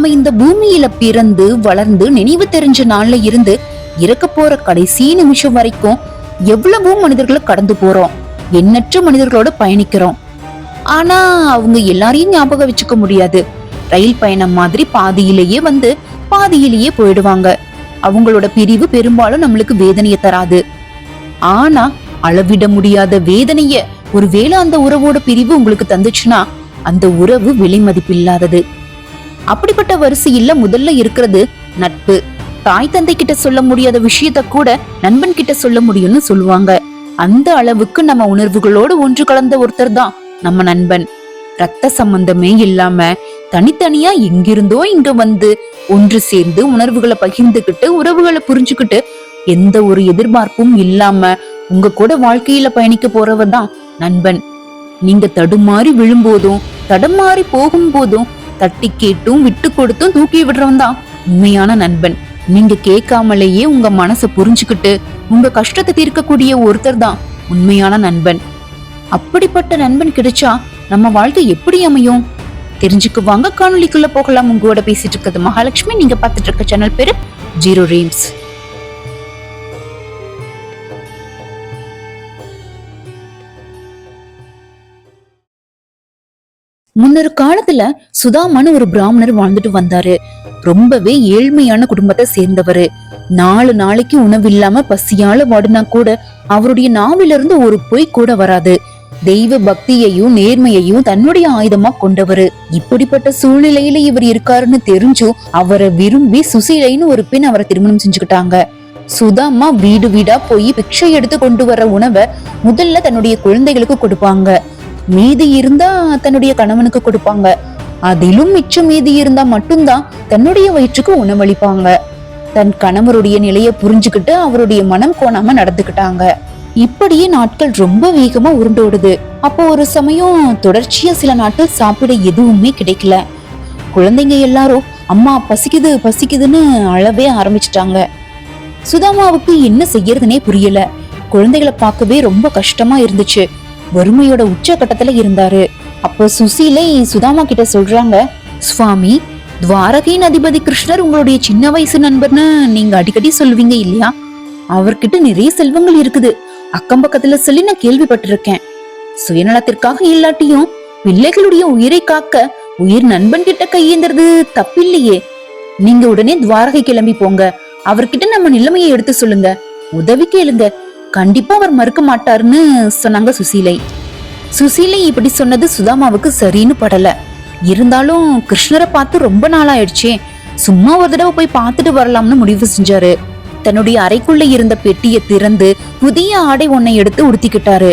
நாம இந்த பூமியில பிறந்து வளர்ந்து நினைவு தெரிஞ்ச நாள்ல இருந்து இறக்க போற கடைசி நிமிஷம் வரைக்கும் எவ்வளவோ மனிதர்களை கடந்து போறோம். எண்ணற்ற மனிதர்களோட பயணிக்கிறோம். ஆனா அவங்க எல்லாரையும் ஞாபகம் வச்சுக்க முடியாது. ரயில் பயணம் மாதிரி பாதியிலேயே வந்து பாதியிலேயே போயிடுவாங்க. அவங்களோட பிரிவு பெரும்பாலும் நம்மளுக்கு வேதனையை தராது. ஆனா அளவிட முடியாத வேதனைய ஒருவேளை அந்த உறவோட பிரிவு உங்களுக்கு தந்துச்சுன்னா அந்த உறவு விலை மதிப்பில்லாதது. அப்படிப்பட்ட வரிசையில முதல்ல இருக்கிறது நட்பு. தாய் தந்தை கிட்ட சொல்ல முடியாத விஷயத்த கூட நண்பன் கிட்ட சொல்ல முடியும்னு சொல்லுவாங்க. அந்த அளவுக்கு நம்ம உணர்வுகளோடு ஒன்று கலந்த ஒருத்தர் தான் நம்ம நண்பன். ரத்த சம்பந்தமே இல்லாம தனித்தனியா எங்கிருந்தோ இங்க வந்து ஒன்று சேர்ந்து உணர்வுகளை பகிர்ந்துகிட்டு உறவுகளை புரிஞ்சுக்கிட்டு எந்த ஒரு எதிர்பார்ப்பும் இல்லாம உங்க கூட வாழ்க்கையில பயணிக்க போறவர் தான் நண்பன். நீங்க தடுமாறி விழும்போதும் தடுமாறி போகும்போதும் தட்டி கேட்டும் விட்டு கொடுத்தும் தூக்கி விடுறவன் தான் உண்மையான நண்பன். நீங்க கேட்காமலேயே உங்க மனசை புரிஞ்சுக்கிட்டு உங்க கஷ்டத்தை தீர்க்கக்கூடிய ஒருத்தர் தான் உண்மையான நண்பன். அப்படிப்பட்ட நண்பன் கிடைச்சா நம்ம வாழ்க்கை எப்படி அமையும்? தெரிஞ்சுக்கு வாங்க காணொலிக்குள்ள போகலாம். உங்களோட பேசிட்டு இருக்கிறது மகாலட்சுமி. நீங்க பார்த்துட்டு இருக்க சேனல் பேரு ஜீரோ ரீம்ஸ். முன்னொரு காலத்துல சுதாமான்னு ஒரு பிராமணர் வாழ்ந்துட்டு வந்தாரு. ரொம்பவே ஏழ்மையான குடும்பத்தை சேர்ந்தவரு. நாலு நாளைக்கு உணவில்லாம பசியால வாடினா கூட அவருடைய நாவிலிருந்து ஒரு பொய் கூட வராது. தெய்வ பக்தியையும் நேர்மையையும் தன்னுடைய ஆயுதமா கொண்டவரு. இப்படிப்பட்ட சூழ்நிலையில இவர் இருக்காருன்னு தெரிஞ்சும் அவரை விரும்பி சுசீலைன்னு ஒரு பெண் அவரை திருமணம் செஞ்சுக்கிட்டாங்க. சுதாமா வீடு வீடா போய் பிக்ஷை எடுத்து கொண்டு வர உணவை முதல்ல தன்னுடைய குழந்தைகளுக்கு கொடுப்பாங்க. மீதி இருந்தா தன்னுடைய கணவனுக்கு கொடுப்பாங்க. அதிலும் மிச்சம் மீதி இருந்தா மட்டும்தான் தன்னுடைய வயிற்றுக்கு உணவளிப்பாங்க. தன் கணவருடைய நிலையை புரிஞ்சுக்கிட்டு அவருடைய மனம் கோணாம நடந்துக்கிட்டாங்க. இப்படியே நாட்கள் ரொம்ப வேகமா உருண்டோடுது அப்போ ஒரு சமயம் தொடர்ச்சியா சில நாட்கள் சாப்பிட எதுவுமே கிடைக்கல. குழந்தைங்க எல்லாரும் அம்மா பசிக்குது பசிக்குதுன்னு அழவே ஆரம்பிச்சிட்டாங்க. சுதாமாவுக்கு என்ன செய்யறதுனே புரியல. குழந்தைகளை பார்க்கவே ரொம்ப கஷ்டமா இருந்துச்சு. வறுமையோட உச்சகட்டத்துல இருந்தாரு. அப்போ சுசீலை சுதாமா கிட்ட சொல்றாங்க சுவாமி துவாரகையின் அதிபதி கிருஷ்ணர் உங்களுடைய சின்ன வயசு நண்பர்னு நீங்க அடிக்கடி சொல்லுவீங்க இல்லையா? அவர்கிட்ட நிறைய செல்வங்கள் இருக்குது. அக்கம் பக்கத்துல சொல்லி நான் கேள்விப்பட்டிருக்கேன். சுயநலத்திற்காக இல்லாட்டியும் பிள்ளைகளுடைய உயிரை காக்க உயிர் நண்பன் கிட்ட கையேந்துறது தப்பில்லையே. நீங்க உடனே துவாரகை கிளம்பி போங்க. அவர்கிட்ட நம்ம நிலைமையை எடுத்து சொல்லுங்க. உதவி கேளுங்க. கண்டிப்பா அவர் மறுக்க மாட்டாருன்னு சொன்னாங்க சுசீலை. சுசீலை இப்படி சொன்னது சுதாமாவுக்கு சரின்னு படல. இருந்தாலும் கிருஷ்ணரை பார்த்து ரொம்ப நாள் ஆயிடுச்சே சும்மா ஒரு தடவை போய் பார்த்துட்டு வரலாம்னு முடிவு செஞ்சாரு. தன்னுடைய அறைக்குள்ள இருந்த பெட்டியை திறந்து புதிய ஆடை ஒன்னை எடுத்து உடுத்திக்கிட்டாரு.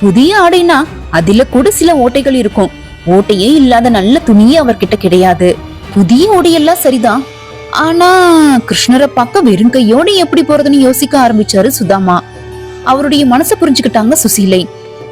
புதிய ஆடைனா அதுல கூட சில ஓட்டைகள் இருக்கும். ஓட்டையே இல்லாத நல்ல துணியே அவர்கிட்ட கிடையாது. புதிய ஓடையெல்லாம் சரிதான். ஆனா கிருஷ்ணரை பார்க்க வெறும் கையோட எப்படி போறதுன்னு யோசிக்க ஆரம்பிச்சாரு சுதாமா. அவருடைய மனசை புரிஞ்சுக்கிட்டாங்க சுசீலை.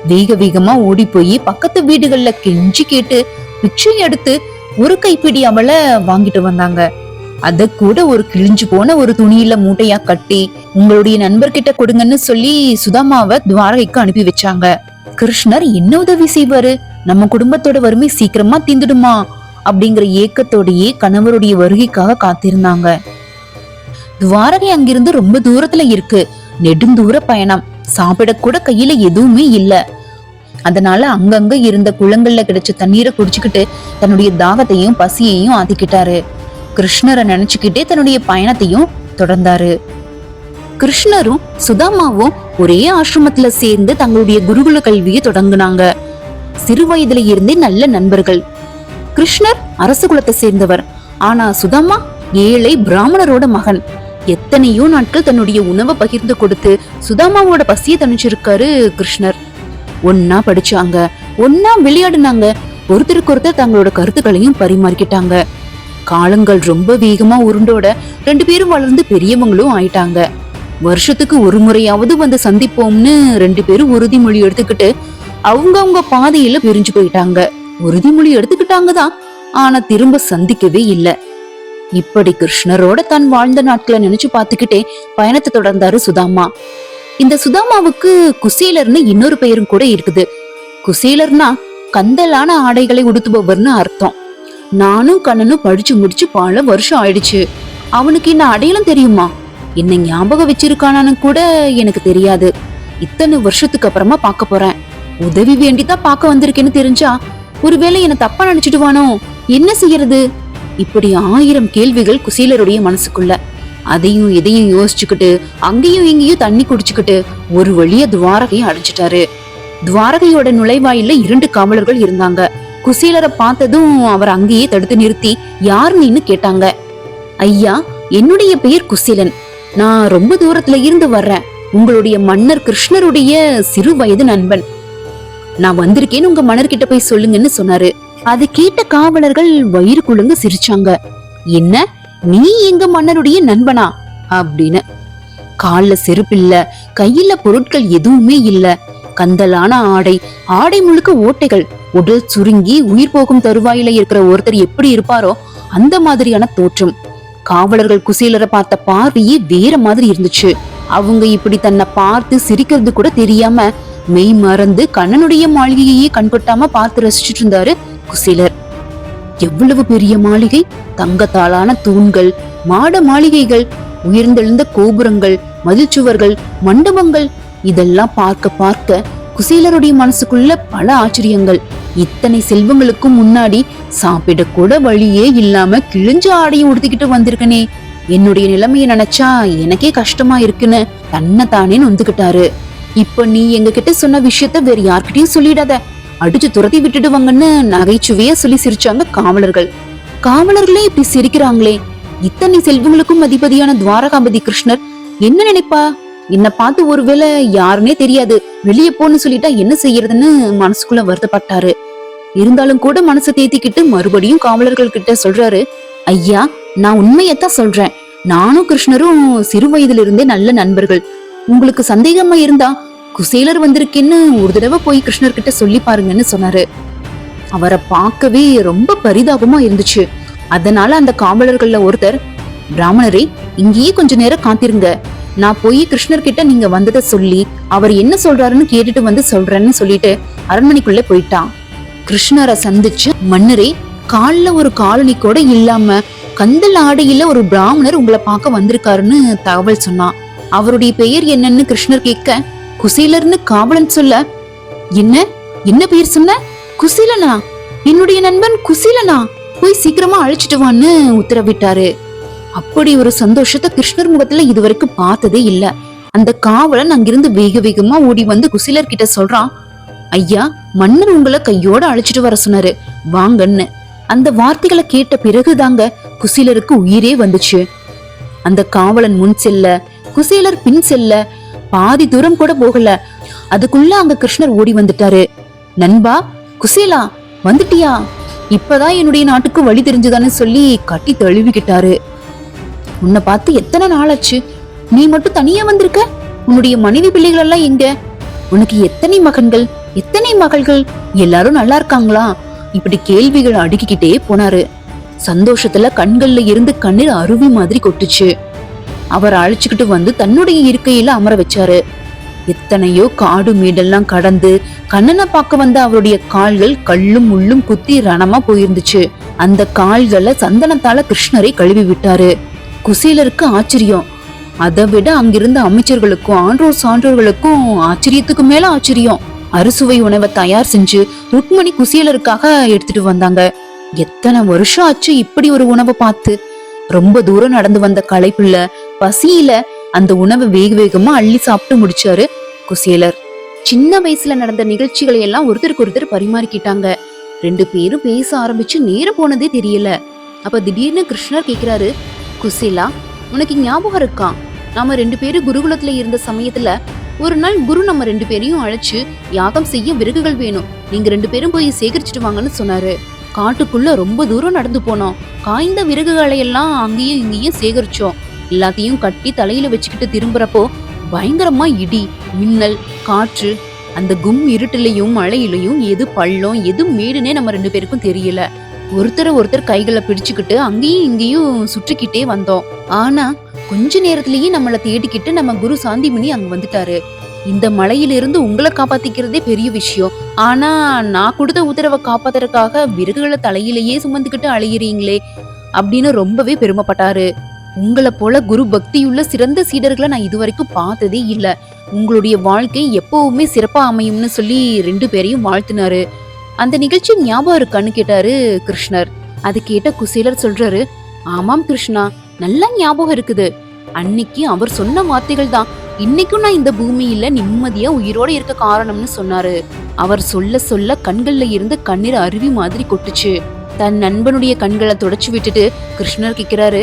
வேக வேகமா ஓடி போய் பக்கத்து வீடுகள்ல கெஞ்சி கேட்டு பிச்சை எடுத்து ஒரு கைப்பிடி அவளை வாங்கிட்டு வந்தாங்க. அத கூட ஒரு கிழிஞ்சு போன ஒரு துணியில மூட்டையா கட்டி உங்களுடைய நண்பர்கிட்ட கொடுங்கன்னு சொல்லி சுதாமாவை துவாரகைக்கு அனுப்பி வச்சாங்க. கிருஷ்ணர் என்ன உதவி செய்வாரு? நம்ம குடும்பத்தோட வறுமை சீக்கிரமா தீந்துடுமா? அப்படிங்கிற ஏக்கத்தோடையே கணவருடைய வருகைக்காக காத்திருந்தாங்க. துவாரகை அங்கிருந்து ரொம்ப தூரத்துல இருக்கு. நெடுந்தூர பயணம். சாப்பிட கூட கையில எதுவுமே இல்ல. அதனால அங்கங்க இருந்த குளங்கள்ல கிடைச்ச தண்ணீரை குடிச்சுக்கிட்டு தன்னுடைய தாகத்தையும் பசியையும் ஆத்திக்கிட்டாரு. கிருஷ்ணரை நினைச்சுக்கிட்டே தன்னுடைய பயணத்தையும் தொடர்ந்தாரு. கிருஷ்ணரும் சுதாமாவும் ஒரே ஆசிரமத்துல சேர்ந்து தங்களுடைய குருகுல கல்வியை தொடங்கினாங்க. சிறு வயதுல இருந்தே நல்ல நண்பர்கள். கிருஷ்ணர் அரச குலத்தை சேர்ந்தவர். ஆனா சுதாமா ஏழை பிராமணரோட மகன். எத்தனையோ நாட்கள் தன்னுடைய உணவை பகிர்ந்து கொடுத்து சுதாமாவோட பசியை தணிச்சிருக்காரு கிருஷ்ணர். ஒன்னா படிச்சாங்க ஒன்னா விளையாடுனாங்க. ஒருத்தருக்கு ஒருத்தர் தங்களோட கருத்துக்களையும் பரிமாறிக்கிட்டாங்க. காலங்கள் ரொம்ப வேகமா உருண்டோட ரெண்டு பேரும் வளர்ந்து பெரியவங்களும் ஆயிட்டாங்க. வருஷத்துக்கு ஒரு முறையாவது வந்து சந்திப்போம்னு ரெண்டு பேரும் உறுதிமொழி எடுத்துக்கிட்டு அவங்க அவங்க பாதையில பிரிஞ்சு போயிட்டாங்க. உறுதிமொழி எடுத்துக்கிட்டாங்க தான் ஆனா திரும்ப சந்திக்கவே இல்லை. இப்படி கிருஷ்ணரோட தான் வாழ்ந்த நாட்களை நினைச்சு பார்த்துக்கிட்டே பயணத்தை தொடர்ந்தாரு சுதாமா. இந்த சுதாமாவுக்கு குசேலர்னு இன்னொரு பெயரும் கூட இருக்குது. குசேலர்னா கந்தலான ஆடைகளை உடுத்துபவர்னு அர்த்தம். நானும் கண்ணனும் படிச்சு முடிச்சு பல வருஷம் ஆயிடுச்சு. அவனுக்கு என்ன அடையாளம் தெரியுமா? என்ன ஞாபகம் வச்சிருக்கானான்னு கூட எனக்கு தெரியாது. இத்தனை வருஷத்துக்கு அப்புறமா பார்க்க போறேன். உதவி வேண்டிதான் பார்க்க வந்திருக்கேன்னு தெரிஞ்சா ஒருவேளை என்ன தப்பா நினைச்சிடுவானோ? என்ன செய்யறது? இப்படி ஆயிரம் கேள்விகள் குசீலருடைய மனசுக்குள்ள. அதையும் இதையும் யோசிச்சுக்கிட்டு அங்கேயும் இங்கேயும் தண்ணி குடிச்சுக்கிட்டு ஒரு வழிய துவாரகையை அடைச்சிட்டாரு துவாரகையோட நுழைவாயில இரண்டு காவலர்கள் இருந்தாங்க. குசீலரை பார்த்ததும் அவர் அங்கேயே தடுத்து நிறுத்தி யார் நீன்னு கேட்டாங்க. ஐயா என்னுடைய பெயர் குசீலன். நான் ரொம்ப தூரத்துல இருந்து வர்றேன். உங்களுடைய மன்னர் கிருஷ்ணருடைய சிறு வயது நண்பன். நான் வந்திருக்கேன்னு உங்க மன்னர்கிட்ட போய் சொல்லுங்கன்னு சொன்னாரு. அது கேட்ட காவலர்கள் வயிறு குழுங்க சிரிச்சாங்க. என்ன? நீ எங்க மன்னருடைய நண்பனா? அப்படின்னு. கால்ல செருப்பில்ல கையில பொருட்கள் எதுவுமே இல்ல. கந்தலான ஆடை ஆடை முழுக்க ஓட்டைகள். உடல் சுருங்கி உயிர் போகும் தருவாயில இருக்கிற ஒருத்தர் எப்படி இருப்பாரோ அந்த மாதிரியான தோற்றம். காவலர்கள் குசேலரை பார்த்த பார்வையே வேற மாதிரி இருந்துச்சு. அவங்க இப்படி தன்னை பார்த்து சிரிக்கிறது கூட தெரியாம மெய் மறந்து கண்ணனுடைய மாளிகையே கண்கொட்டாம பார்த்து ரசிச்சுட்டு இருந்தாரு குசிலர் எவ்வளவு பெரிய மாளிகை? தங்கத்தாலான தூண்கள் மாட மாளிகைகள் உயர்ந்தெழுந்த கோபுரங்கள் மதில்சுவர்கள் மண்டபங்கள். இதெல்லாம் பார்க்க பார்க்க குசேலருடைய மனசுக்குள்ள பல ஆச்சரியங்கள். இத்தனை செல்வங்களுக்கும் முன்னாடி சாப்பிட கூட வழியே இல்லாம கிழிஞ்ச ஆடையை உடுத்திக்கிட்டு வந்திருக்கனே. என்னுடைய நிலைமைய நினைச்சா எனக்கே கஷ்டமா இருக்குன்னு தன்னை தானே நொந்துகிட்டாரு இப்ப நீ எங்க கிட்ட சொன்ன விஷயத்த வேற யார்கிட்டயும் சொல்லிடாத. அடிச்சு துரத்தி விட்டுடுவாங்கன்னு நகைச்சுவையா சொல்லி சிரிச்சாங்க காவலர்கள். காவலர்களே இப்படி சிரிக்கிறாங்களே. இத்தனை செல்வங்களுக்கும் அதிபதியான துவாரகாபதி கிருஷ்ணர் என்ன நினைப்பா? என்ன பார்த்து ஒருவேளை யாருன்னே தெரியாது. வெளியே போன்னு சொல்லிட்டா என்ன செய்யறதுன்னு மனசுக்குள்ள வருத்தப்பட்டாரு. இருந்தாலும் கூட மனசை தேத்திக்கிட்டு மறுபடியும் காவலர்கள் கிட்ட சொல்றாரு ஐயா நான் உண்மையத்தான் சொல்றேன். நானும் கிருஷ்ணரும் சிறு வயதுல இருந்தே நல்ல நண்பர்கள். உங்களுக்கு சந்தேகமா இருந்தா குசேலர் வந்திருக்கேன்னு ஒரு தடவை போய் கிருஷ்ணர் கிட்ட சொல்லி பாருங்கன்னு சொன்னாரு. அவரை பார்க்கவே ரொம்ப பரிதாபமா இருந்துச்சு. அதனால அந்த காவலர்கள்ல ஒருத்தர் பிராமணரே இங்கேயே கொஞ்ச நேரம் காத்திருங்க. நான் போய் கிருஷ்ணர் கிட்ட நீங்க வந்ததை சொல்லி அவர் என்ன சொல்றாருன்னு கேட்டுட்டு வந்து சொல்றேன்னு சொல்லிட்டு அரண்மனைக்குள்ள போயிட்டான். கிருஷ்ணரை சந்திச்சு மன்னரே காலில் ஒரு காலனி கூட இல்லாம கந்தல் ஆடையில ஒரு பிராமணர் உங்களை பார்க்க வந்திருக்காருன்னு தகவல் சொன்னான். அவருடைய பெயர் என்னன்னு கிருஷ்ணர் கேட்க குசேலர்னு காவலன் சொல்ல என்ன? என்ன பெயர் சொன்ன? குசீலனா? என்னுடைய நண்பன் குசீலனா? போய் சீக்கிரமா அழைச்சிட்டு வான்னு உத்தரவிட்டாரு. அப்படி ஒரு சந்தோஷத்தை கிருஷ்ணர் முகத்துல இதுவரைக்கும் பார்த்ததே இல்ல. அந்த காவலன் அங்கிருந்து வேக வேகமா ஓடி வந்து குசிலர் கிட்ட சொல்றான் ஐயா மன்னர் உங்களை கையோட அழைச்சிட்டு வர சொன்னாரு. வாங்கன்னு. அந்த வார்த்தைகளை கேட்ட பிறகுதாங்க குசிலருக்கு உயிரே வந்துச்சு. அந்த காவலன் முன் செல்ல குசேலர் பின் செல்ல பாதி தூரம் கூட போகல. அதுக்குள்ள அங்க கிருஷ்ணர் ஓடி வந்துட்டாரு. நண்பா குசேலா வந்துட்டியா? இப்பதான் என்னுடைய நாட்டுக்கு வழி தெரிஞ்சுதான்னு சொல்லி கட்டி தழுவிக்கிட்டாரு. உன்னை பார்த்து எத்தனை நாளாச்சு? நீ மட்டும் தனியா வந்திருக்க? உன்னுடைய மனைவி பிள்ளைகள் எல்லாம் எங்க? உனக்கு எத்தனை மகன்கள்? எத்தனை மகள்கள்? எல்லாரும் நல்லா இருக்காங்களா? இப்படி கேள்விகள் அடுக்கிக்கிட்டே போனாரு. சந்தோஷத்துல கண்கள்ல இருந்து கண்ணீர் அருவி மாதிரி கொட்டுச்சு. அவர் அழைச்சுக்கிட்டு வந்து தன்னுடைய இருக்கையில அமர வச்சாரு. எத்தனையோ காடு மேடெல்லாம் கடந்து கண்ணனை பார்க்க வந்த அவருடைய கால்கள் கல்லும் முள்ளும் குத்தி ரணமா போயிருந்துச்சு. அந்த கால்களை சந்தனத்தால கிருஷ்ணரை கழுவி விட்டாரு. குசேலருக்கு ஆச்சரியம். அதை விட அங்கிருந்த அமைச்சர்களுக்கும் ஆன்றோர் சான்றோர்களுக்கும் ஆச்சரியத்துக்கு மேல ஆச்சரியம். அறுசுவை உணவை தயார் செஞ்சு ருக்மணி குசியலருக்காக எடுத்துட்டு வந்தாங்க. எத்தனை வருஷம் ஆச்சு இப்படி ஒரு உணவை பார்த்து. ரொம்ப தூரம் நடந்து வந்த களைப்புள்ள பசியில அந்த உணவை வேக வேகமா அள்ளி சாப்பிட்டு முடிச்சாரு குசேலர். சின்ன வயசுல நடந்த நிகழ்ச்சிகளை எல்லாம் ஒருத்தருக்கு ஒருத்தர் பரிமாறிக்கிட்டாங்க. ரெண்டு பேரும் பேச ஆரம்பிச்சு நேரம் போனதே தெரியல. அப்ப திடீர்னு கிருஷ்ணர் கேக்குறாரு குசேலா உனக்கு ஞாபகம் இருக்கா? நாம ரெண்டு பேரும் குருகுலத்துல இருந்த சமயத்துல ஒரு நாள் குரு நம்ம ரெண்டு பேரையும் அழைச்சு யாகம் செய்ய விறகுகள் வேணும். நீங்க ரெண்டு பேரும் போய் சேகரிச்சுட்டு வாங்கன்னு சொன்னாரு. காட்டுக்குள்ள ரொம்ப தூரம் நடந்து போனோம். காய்ந்த விறகுகளை எல்லாம் அங்கேயும் இங்கேயும் சேகரிச்சோம். எல்லாத்தையும் கட்டி தலையில வச்சுக்கிட்டு திரும்புறப்போ பயங்கரமா இடி மின்னல் காற்று அந்த கும் இருட்டிலையும் மழையிலையும் எது பள்ளம் எது மேடுனே நம்ம ரெண்டு பேருக்கும் தெரியல. ஒருத்தரை ஒருத்தர் கைகளை பிடிச்சுக்கிட்டு அங்கேயும் இங்கேயும் சுற்றிக்கிட்டே வந்தோம். ஆனா கொஞ்ச நேரத்திலேயே நம்மளை தேடிக்கிட்டு நம்ம குரு சாந்திமணி அங்க வந்துட்டாரு. இந்த மலையிலிருந்து உங்களை காப்பாத்திக்கிறதே பெரிய விஷயம். ஆனா நான் கொடுத்த உத்தரவை காப்பாத்துறதுக்காக விறகுகளை தலையிலேயே சுமந்துக்கிட்டு அழையிறீங்களே அப்படின்னு ரொம்பவே பெருமைப்பட்டாரு. உங்களை போல குரு பக்தியுள்ள சிறந்த சீடர்களை நான் இதுவரைக்கும் பார்த்ததே இல்லை. உங்களுடைய வாழ்க்கை எப்பவுமே சிறப்பாக அமையும்னு சொல்லி ரெண்டு பேரையும் வாழ்த்தினாரு. அந்த நிகழ்ச்சி ஞாபகம் இருக்கான்னு கேட்டாரு கிருஷ்ணர். அது கேட்ட குசேலர் சொல்றாரு ஆமாம் கிருஷ்ணா நல்லா ஞாபகம் இருக்குது. அன்னைக்கு அவர் சொன்ன வார்த்தைகள் தான். இன்னைக்கும் நான் இந்த பூமியில நிம்மதியா உயிரோட இருக்க காரணம்னு சொன்னாரு. அவர் சொல்ல சொல்ல கண்கள்ல இருந்து கண்ணீர் அருவி மாதிரி கொட்டுச்சு. தன் நண்பனுடைய கண்களை தொடச்சு விட்டுட்டு கிருஷ்ணர் கேக்குறாரு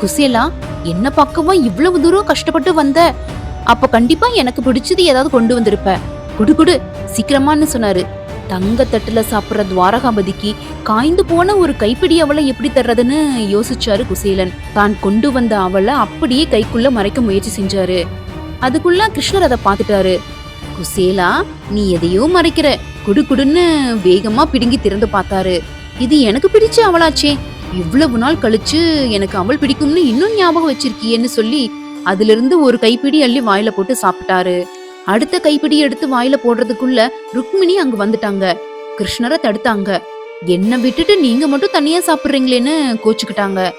குசேலா என்ன பக்கமா இவ்வளவு தூரம் கஷ்டப்பட்டு வந்த? அப்ப கண்டிப்பா எனக்கு பிடிச்சது ஏதாவது கொண்டு வந்திருப்ப. குடு குடு சீக்கிரமான்னு சொன்னாரு. தங்க தட்டுல சாப்பிடுற துவாரகாபதிக்கு காய்ந்து போன ஒரு கைப்பிடி அவளை எப்படி தர்றதுன்னு யோசிச்சாரு குசேலன். தான் கொண்டு வந்த அவளை அப்படியே கைக்குள்ள மறைக்க முயற்சி செஞ்சாரு. அதுக்குள்ள கிருஷ்ணர் அதை பார்த்துட்டாரு. குசேலா நீ எதையோ மறைக்கிற. குடு குடுன்னு வேகமா பிடுங்கி திறந்து பார்த்தாரு. இது எனக்கு பிடிச்ச அவளாச்சே. இவ்வளவு நாள் கழிச்சு எனக்கு அவள் பிடிக்கும்னு இன்னும் ஞாபகம் வச்சிருக்கியேன்னு சொல்லி அதிலிருந்து ஒரு கைப்பிடி அள்ளி வாயில போட்டு சாப்பிட்டாரு. அடுத்த கைப்பிடி எடுத்து வாயில போடுறதுக்குள்ள ருக்மிணி அங்க வந்துட்டாங்க. கிருஷ்ணரை தடுத்தாங்க. என்ன விட்டுட்டு நீங்க மட்டும் தனியா சாப்பிடுறீங்களேன்னு கோச்சுக்கிட்டாங்க.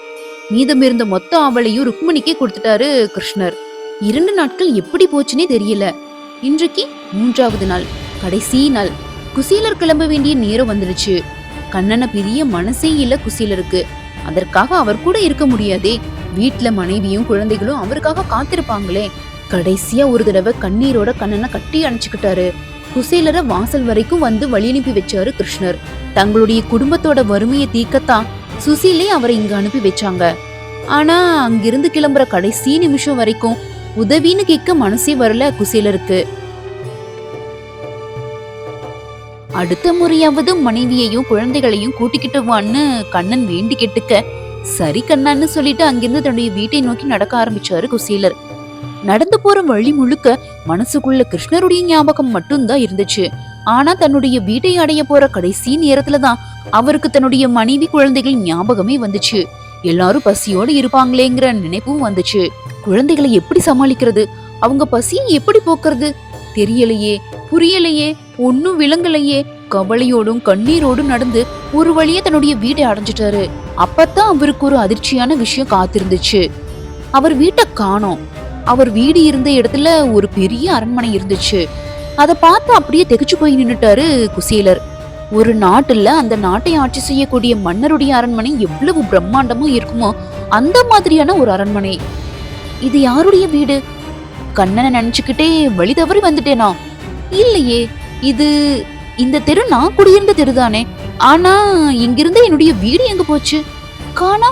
மீதம் இருந்த மொத்த ஆவலையும் ருக்மிணிக்கே கொடுத்துட்டாரு கிருஷ்ணர். இரண்டு நாட்கள் எப்படி போச்சுன்னே தெரியல. இன்றைக்கு மூன்றாவது நாள் கடைசி நாள். குசீலர் கிளம்ப வேண்டிய நேரம் வந்துடுச்சு. கண்ணனை பிரிய மனசே இல்ல குசீலருக்கு. அதற்காக அவர் கூட இருக்க முடியாதே. வீட்டுல மனைவியும் குழந்தைகளும் அவருக்காக காத்திருப்பாங்களே. கடைசியா ஒரு தடவை கண்ணீரோட கண்ணனை கட்டி அணைச்சுக்கிட்டாரு. குசேலரை வாசல் வரைக்கும் வந்து வழி அனுப்பி வச்சாரு கிருஷ்ணர். தங்களுடைய குடும்பத்தோட வறுமையை தீர்க்கத்தான் சுசீலே அவரை இங்க அனுப்பி வச்சாங்க. ஆனா அங்கிருந்து கிளம்புற கடைசி நிமிஷம் வரைக்கும் உதவின்னு கேட்க மனசே வரல குசேலருக்கு. அடுத்த முறையாவது மனைவியையும் குழந்தைகளையும் கூட்டிக்கிட்டு வான்னு கண்ணன் வேண்டி கேட்டுக்க. சரி கண்ணான்னு சொல்லிட்டு அங்கிருந்து தன்னுடைய வீட்டை நோக்கி நடக்க ஆரம்பிச்சாரு குசீலர். நடந்து போற வழி முழுக்க மனசுக்குள்ள கிருஷ்ணருடைய ஞாபகம் மட்டும்தான் இருந்துச்சு. ஆனா தன்னுடைய வீட்டை அடைய போற கடைசி நேரத்துல தான் அவருக்கு தன்னுடைய மனைவி குழந்தைகள் ஞாபகமே வந்துச்சு. எல்லாரும் பசியோடு இருப்பாங்களேங்கிற நினைப்பும் வந்துச்சு. குழந்தைகளை எப்படி சமாளிக்கிறது? அவங்க பசியை எப்படி போக்குறது? தெரியலையே புரியலையே ஒன்னும் விளங்கலையே. கவலையோடும் கண்ணீரோடும் நடந்து ஒரு வழியா தன்னுடைய வீட்டை அடைஞ்சிட்டாரு. அப்பதான் அவருக்கு ஒரு அதிர்ச்சியான விஷயம் காத்திருந்துச்சு. அவர் வீட்டை காணோம். அவர் வீடு இருந்த இடத்துல ஒரு பெரிய அரண்மனை இருந்துச்சு. அதை பார்த்து அப்படியே தெகிச்சு போய் நின்னுட்டாரு குசேலர் ஒரு நாட்டுல அந்த நாட்டை ஆட்சி செய்யக்கூடிய மன்னருடைய அரண்மனை எவ்வளவு பிரம்மாண்டமா இருக்குமோ அந்த மாதிரியான ஒரு அரண்மனை. இது யாருடைய வீடு? கண்ணனை நினைச்சுக்கிட்டே வழி தவறி வந்துட்டேனா? இல்லையே இது இந்த தெரு நான் குடியிருந்த தெருதானே. ஆனா இங்கிருந்து என்னுடைய வீடு எங்க போச்சு? காணா.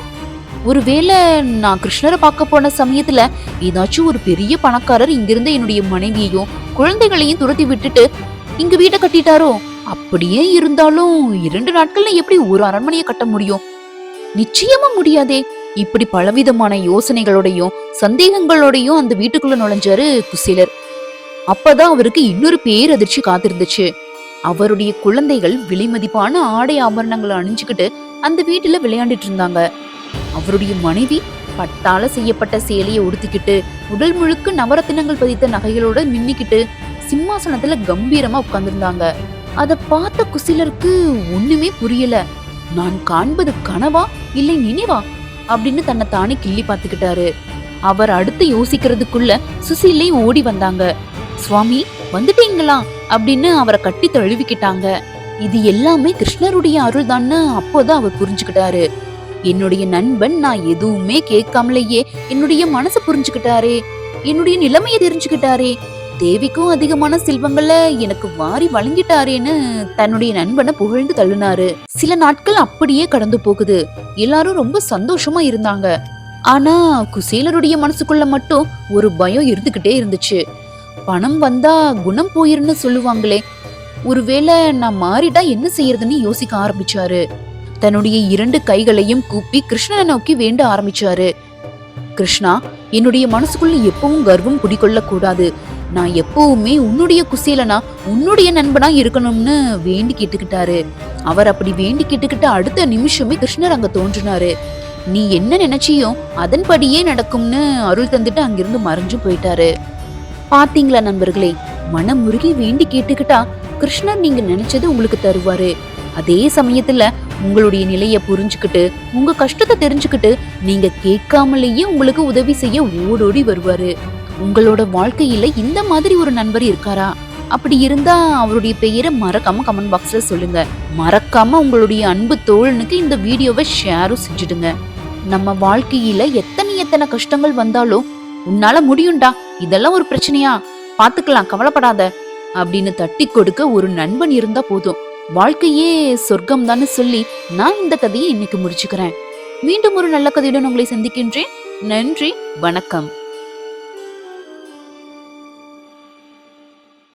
ஒருவேளை நான் கிருஷ்ணரை பார்க்க போன சமயத்துல ஏதாச்சும் ஒரு பெரிய பணக்காரர் இங்கிருந்து என்னுடைய மனைவியையும் குழந்தைகளையும் துரத்தி விட்டுட்டு இங்க வீட்டை கட்டிட்டாரோ? அப்படியே இருந்தாலும் இரண்டு நாட்கள்ல எப்படி ஒரு அரண்மனையை கட்ட முடியும்? நிச்சயமா முடியாதே. இப்படி பலவிதமான யோசனைகளோடையும் சந்தேகங்களோடையும் அந்த வீட்டுக்குள்ள நுழைஞ்சாரு குசிலர். அப்பதான் அவருக்கு இன்னொரு பேரதிர்ச்சி காத்திருந்துச்சு. அவருடைய குழந்தைகள் விலைமதிப்பான ஆடை ஆபரணங்களை அணிஞ்சுக்கிட்டு அந்த வீட்டுல விளையாண்டுட்டு இருந்தாங்க. அவருடைய மனைவி பட்டால செய்யப்பட்ட சேலையை உடுத்திக்கிட்டு உடல் முழுக்க நவரத்தினங்கள் பதித்த நகைகளோட மின்னிக்கிட்டு சிம்மாசனத்துல கம்பீரமா உட்கார்ந்துருந்தாங்க. அத பார்த்த குசிலருக்கு ஒண்ணுமே புரியல. நான் காண்பது கனவா இல்லை நினைவா? அப்படின்னு தன்னை தானே கிள்ளி பார்த்துக்கிட்டாரு. அவர் அடுத்து யோசிக்கிறதுக்குள்ள சுசீலை ஓடி வந்தாங்க. சுவாமி வந்துட்டீங்களா? அப்படின்னு அவரை கட்டி தழுவிக்கிட்டாங்க. இது எல்லாமே கிருஷ்ணருடைய அருள் அப்போதான் அவர் புரிஞ்சுக்கிட்டாரு. என்னுடைய நண்பன் நான் எதுவுமே கேட்காமலேயே என்னுடைய மனசை புரிஞ்சுக்கிட்டாரே என்னுடைய நிலைமையை தெரிஞ்சுக்கிட்டாரே தேவிக்கும் அதிகமான செல்வங்களை எனக்கு வாரி வழங்கிட்டாரேன்னு தன்னுடைய நண்பனை புகழ்ந்து தள்ளினாரு. சில நாட்கள் அப்படியே கடந்து போகுது. எல்லாரும் ரொம்ப சந்தோஷமா இருந்தாங்க. ஆனா குசேலருடைய மனசுக்குள்ள மட்டும் ஒரு பயம் இருந்துகிட்டே இருந்துச்சு. பணம் வந்தா குணம் போயிருன்னு சொல்லுவாங்களே. ஒருவேளை நான் மாறிட்டா என்ன செய்யறதுன்னு யோசிக்க ஆரம்பிச்சாரு. தன்னுடைய இரண்டு கைகளையும் கூப்பி கிருஷ்ணனை நோக்கி வேண்ட ஆரம்பிச்சாரு. கிருஷ்ணா என்னுடைய மனசுக்குள்ள எப்பவும் கர்வம் குடிக்கொள்ள கூடாது நான் எப்பவுமே உன்னுடைய குசேலனா உன்னுடைய நண்பனா இருக்கணும்னு வேண்டி கேட்டுக்கிட்டாரு. அவர் அப்படி வேண்டி கேட்டுக்கிட்ட அடுத்த நிமிஷமே கிருஷ்ணர் அங்க தோன்றினாரு. நீ என்ன நினைச்சியோ அதன்படியே நடக்கும்னு அருள் தந்துட்டு அங்கிருந்து மறைஞ்சு போயிட்டாரு. பாத்தீங்களா நண்பர்களே மனமுருகி வேண்டி கேட்டுக்கிட்டா கிருஷ்ணர் நீங்க நினைச்சது உங்களுக்கு தருவாரு. அதே சமயத்துல உங்களுடைய நிலைய புரிஞ்சுக்கிட்டு உங்க கஷ்டத்தை தெரிஞ்சுக்கிட்டு நீங்க கேட்காமலேயே உங்களுக்கு உதவி செய்ய ஓடோடி வருவாரு. உங்களோட வாழ்க்கையில இந்த மாதிரி ஒரு நண்பர் இருக்காரா? அப்படி இருந்தா அவருடைய பெயரை மறக்காம கமெண்ட் பாக்ஸ்ல சொல்லுங்க. மறக்காம உங்களுடைய அன்பு தோழனுக்கு இந்த வீடியோவை ஷேரும் செஞ்சுடுங்க. நம்ம வாழ்க்கையில எத்தனை எத்தனை கஷ்டங்கள் வந்தாலும் உன்னால முடியும்டா. இதெல்லாம் ஒரு பிரச்சனையா? பாத்துக்கலாம் கவலைப்படாத. அப்படின்னு தட்டி கொடுக்க ஒரு நண்பன் இருந்தா போதும். வாழ்க்கையே சொர்க்கம் தான்னு சொல்லி நான் இந்த கதையை இன்னைக்கு முடிச்சுக்கிறேன். மீண்டும் ஒரு நல்ல கதையுடன் உங்களை சந்திக்கின்றேன். நன்றி வணக்கம்.